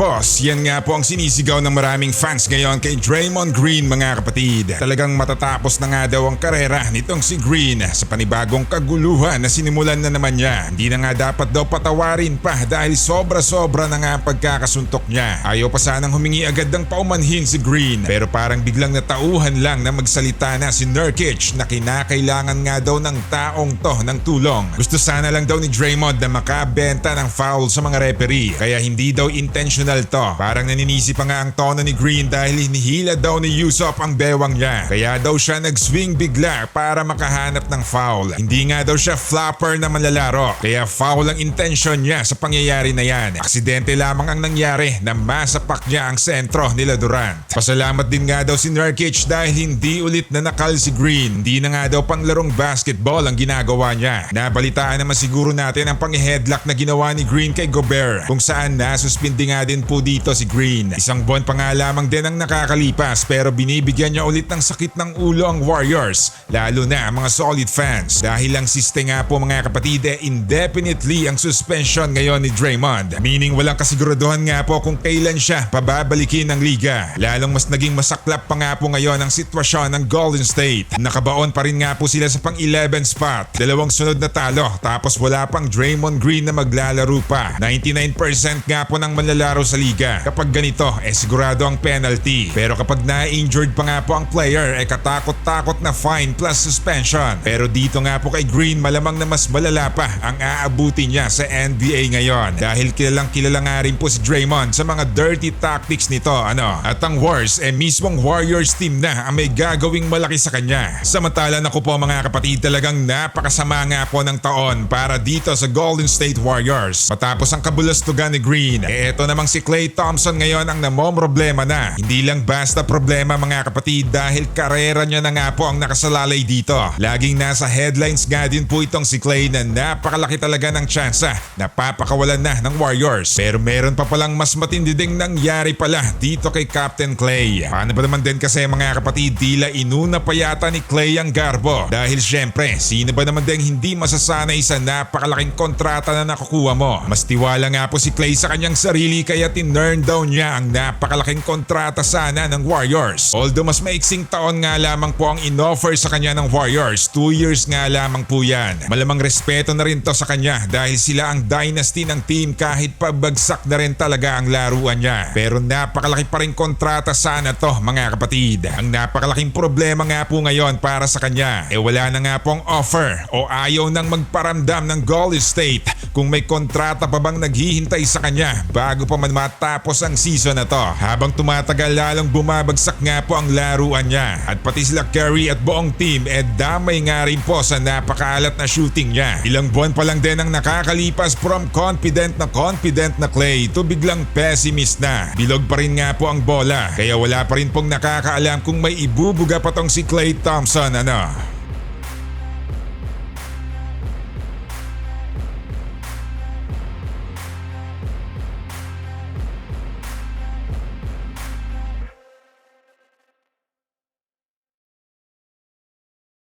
Tapos, yan nga po ang sinisigaw ng maraming fans ngayon kay Draymond Green mga kapatid. Talagang matatapos na nga daw ang karera nitong si Green sa panibagong kaguluhan na sinimulan na naman niya. Hindi na nga dapat daw patawarin pa dahil sobra-sobra na nga pagkakasuntok niya. Ayaw pa sanang humingi agad ng paumanhin si Green pero parang biglang natauhan lang na magsalita na si Nurkic na kinakailangan nga daw ng taong to ng tulong. Gusto sana lang daw ni Draymond na makabenta ng foul sa mga referee kaya hindi daw intentional to. Parang naninisi pa nga ang tono ni Green dahil hinihila daw ni Yusuf ang bewang niya. Kaya daw siya nag-swing bigla para makahanap ng foul. Hindi nga daw siya flopper na manlalaro kaya foul ang intention niya sa pangyayari na yan. Aksidente lamang ang nangyari na masapak niya ang sentro nila Durant. Pasalamat din nga daw si Nurkic dahil hindi ulit na nakal si Green. Hindi na nga daw panglarong basketball ang ginagawa niya. Nabalitaan naman siguro natin ang pang-headlock na ginawa ni Green kay Gobert kung saan nasuspindi nga din po dito si Green. Isang buwan pa nga lamang din ang nakakalipas pero binibigyan niya ulit ng sakit ng ulo ang Warriors lalo na ang mga solid fans. Dahil ang siste nga po mga kapatid eh, indefinitely ang suspension ngayon ni Draymond. Meaning walang kasiguraduhan nga po kung kailan siya pababalikin ng liga. Lalong mas naging masaklap pa nga po ngayon ang sitwasyon ng Golden State. Nakabaon pa rin nga po sila sa pang-11 spot. Dalawang sunod na talo tapos wala pang Draymond Green na maglalaro pa. 99% nga po ng manlalaro sa liga. Kapag ganito, eh sigurado ang penalty. Pero kapag na-injured pa nga po ang player, eh katakot-takot na fine plus suspension. Pero dito nga po kay Green, malamang na mas malala pa ang aabuti niya sa NBA ngayon. Dahil kilalang kilala nga rin po si Draymond sa mga dirty tactics nito. Ano? At ang worst, eh mismong Warriors team na ang may gagawing malaki sa kanya. Samantala na po mga kapatid, talagang napakasama nga po ng taon para dito sa Golden State Warriors. Matapos ang kabulastugan ni Green, eh eto namang si Klay Thompson ngayon ang namomroblema na. Hindi lang basta problema mga kapatid dahil karera niya na nga po ang nakasalalay dito. Laging nasa headlines nga din po itong si Klay na napakalaki talaga ng tsansa na papakawalan na ng Warriors. Pero meron pa palang mas matindi ding nangyari pala dito kay Captain Clay. Paano ba naman din kasi mga kapatid tila inuna pa yata ni Clay ang garbo. Dahil syempre, sino ba naman din hindi masasanay sa napakalaking kontrata na nakukuha mo? Mas tiwala nga po si Clay sa kanyang sarili kaya tinurn down niya ang napakalaking kontrata sana ng Warriors. Although mas maiksing taon nga lamang po ang inoffer sa kanya ng Warriors, 2 years nga lamang po yan. Malamang respeto na rin to sa kanya dahil sila ang dynasty ng team kahit pabagsak na rin talaga ang laruan niya. Pero napakalaki pa rin kontrata sana to mga kapatid. Ang napakalaking problema nga po ngayon para sa kanya, eh wala na nga pong offer o ayaw nang magparamdam ng Golden State kung may kontrata pa bang naghihintay sa kanya bago pa man matapos ang season na to. Habang tumatagal lalong bumabagsak nga po ang laruan niya at pati sila Curry at buong team eh damay nga rin po sa napakaalat na shooting niya. Ilang buwan pa lang din ang nakakalipas from confident na confident na Clay to biglang pessimist na. Bilog pa rin nga po ang bola kaya wala pa rin pong nakakaalam kung may ibubuga pa tong si Clay Thompson ano.